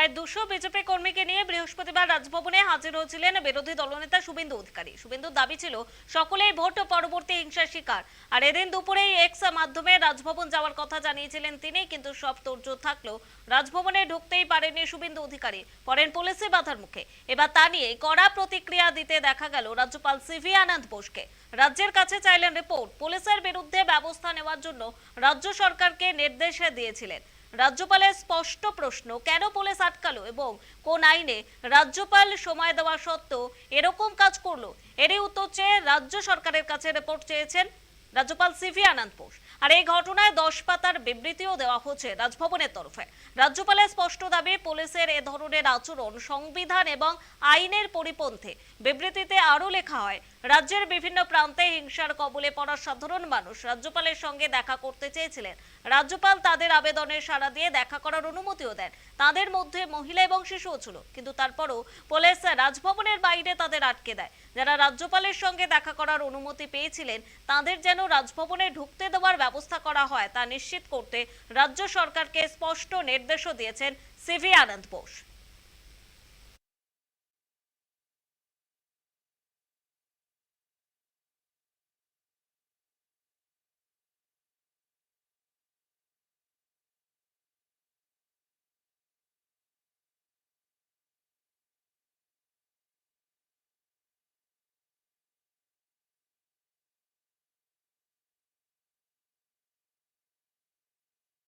প্রায় দুশো বিজেপি কর্মীকে নিয়ে বৃহস্পতিবার রাজভবনে হাজির হয়েছিলেন বিরোধী দলনেতা শুভেন্দু অধিকারী। শুভেন্দুর দাবি ছিল, সকলেই ভোট পরবর্তী হিংসার শিকার। আর এদিন দুপুরেই এক্স মাধ্যমে রাজভবন যাওয়ার কথা জানিয়েছিলেন তিনি, কিন্তু সব তোড়জোড় থাকলেও রাজভবনে ঢুকতেই পারেননি শুভেন্দু অধিকারী। পড়েন পুলিশে বাধার মুখে। এবার তা নিয়ে কড়া প্রতিক্রিয়া দিতে দেখা গেল রাজ্যপাল সিভি আনন্দ বোসকে। রাজ্যের কাছে চাইলেন রিপোর্ট। পুলিশের বিরুদ্ধে ব্যবস্থা নেওয়ার জন্য রাজ্য সরকারকে নির্দেশ দিয়েছিলেন। রাজ্যপালের স্পষ্ট প্রশ্ন, কেন পুলিশ আটকালো এবং কোন আইনে রাজ্যপাল সময় দেওয়া সত্ত্বেও এরকম কাজ করল? এরই উত্তর চেয়ে রাজ্য সরকারের কাছে রিপোর্ট চেয়েছেন রাজ্যপাল সিভি আনন্দ বোস। আর এই ঘটনায় দশ পাতার বিবৃতিও দেওয়া হচ্ছে রাজভবনের তরফে। রাজ্যপালের স্পষ্ট দাবি, পুলিশের এ ধরনের আচরণ, সংবিধান এবং আইনের পরিপন্থী। বিবৃতিতে আরও লেখা হয়, রাজ্যের বিভিন্ন প্রান্তে হিংসার কবলে পড়া সাধারণ মানুষ রাজ্যপালের সঙ্গে দেখা করতে চেয়েছিলেন। রাজ্যপাল তাদের আবেদনে সাড়া দিয়ে দেখা করার অনুমতিও দেন। তাদের মধ্যে মহিলা এবং শিশুও ছিল, কিন্তু তারপরও পুলিশ রাজভবনের বাইরে তাদের আটকে দেয়। যারা রাজ্যপালের সঙ্গে দেখা করার অনুমতি পেয়েছিলেন, তাদের যেন রাজভবনে ঢুকতে দেওয়ার ব্যবস্থা করা হয় তা নিশ্চিত করতে রাজ্য সরকারকে স্পষ্ট নির্দেশও দিয়েছেন সিভি আনন্দ বোস।